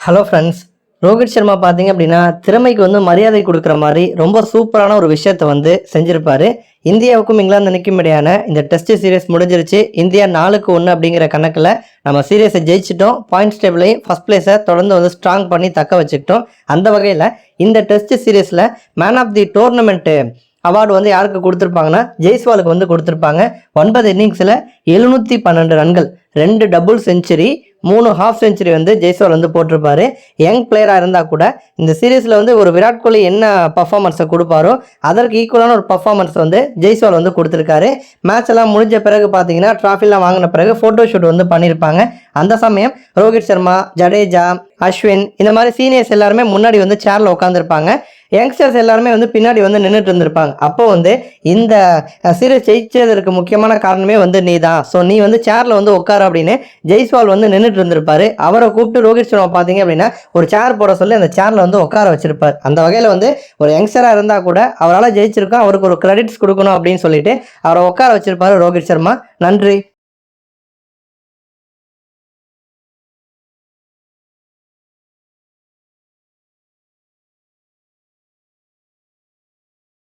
Hello friends Rohit Sharma பார்த்தீங்க அப்படின்னா திறமைக்கு வந்து மரியாதை கொடுக்குற மாதிரி ரொம்ப சூப்பரான ஒரு விஷயத்த வந்து செஞ்சுருப்பார். இந்தியாவுக்கும் இங்கிலாந்து நிற்கும் இடையான இந்த டெஸ்ட் சீரீஸ் முடிஞ்சிருச்சு. இந்தியா நாலுக்கு ஒன்று அப்படிங்கிற கணக்கில் நம்ம சீரியஸை ஜெயிச்சிட்டோம். பாயிண்ட்ஸ் டேபிளையும் ஃபஸ்ட் பிளேஸை தொடர்ந்து வந்து ஸ்ட்ராங் பண்ணி தக்க வச்சுக்கிட்டோம். அந்த வகையில் இந்த test சீரியஸில் man of the tournament award வந்து யாருக்கு கொடுத்துருப்பாங்கன்னா ஜெய்ஸ்வாலுக்கு வந்து கொடுத்துருப்பாங்க. ஒன்பது இன்னிங்ஸில் எழுநூற்றி பன்னெண்டு ரன்கள் ரெண்டு டபுள் செஞ்சுரி மூணு ஹாஃப் செஞ்சுரி வந்து ஜெய்ஸ்வால் வந்து போட்டிருப்பாரு. யங் பிளேயராக இருந்தால் கூட இந்த சீரீஸில் வந்து ஒரு விராட் கோலி என்ன பர்ஃபார்மன்ஸை கொடுப்பாரோ அதற்கு ஈக்குவலான ஒரு பர்ஃபார்மன்ஸ் வந்து ஜெய்ஸ்வால் வந்து கொடுத்துருக்காரு. மேட்ச் எல்லாம் முடிஞ்ச பிறகு பார்த்தீங்கன்னா ட்ராஃபிலாம் வாங்கின பிறகு ஃபோட்டோ ஷூட் வந்து பண்ணியிருப்பாங்க. அந்த சமயம் ரோஹித் சர்மா ஜடேஜா அஸ்வின் இந்த மாதிரி சீனியர்ஸ் எல்லாருமே முன்னாடி வந்து சேரில் உட்காந்துருப்பாங்க யங்ஸ்டர்ஸ் எல்லாருமே வந்து பின்னாடி வந்து நின்றுட்டு இருந்திருப்பாங்க. அப்போ வந்து இந்த சீரியஸ் ஜெயிச்சதற்கு முக்கியமான காரணமே வந்து நீ தான் ஸோ நீ வந்து சேரில் வந்து உட்கார அப்படின்னு ஜெய்ஸ்வால் வந்து நின்றுட்டு இருந்திருப்பாரு. அவரை கூப்பிட்டு ரோஹித் சர்மா பார்த்தீங்க அப்படின்னா ஒரு சேர் போட சொல்லி அந்த சேரில் வந்து உட்கார வச்சிருப்பார். அந்த வகையில் வந்து ஒரு யங்ஸ்டராக இருந்தால் கூட அவரால் ஜெயிச்சிருக்கோம் அவருக்கு ஒரு கிரெடிட்ஸ் கொடுக்கணும் அப்படின்னு சொல்லிட்டு அவரை உட்கார வச்சிருப்பாரு ரோஹித் சர்மா. நன்றி.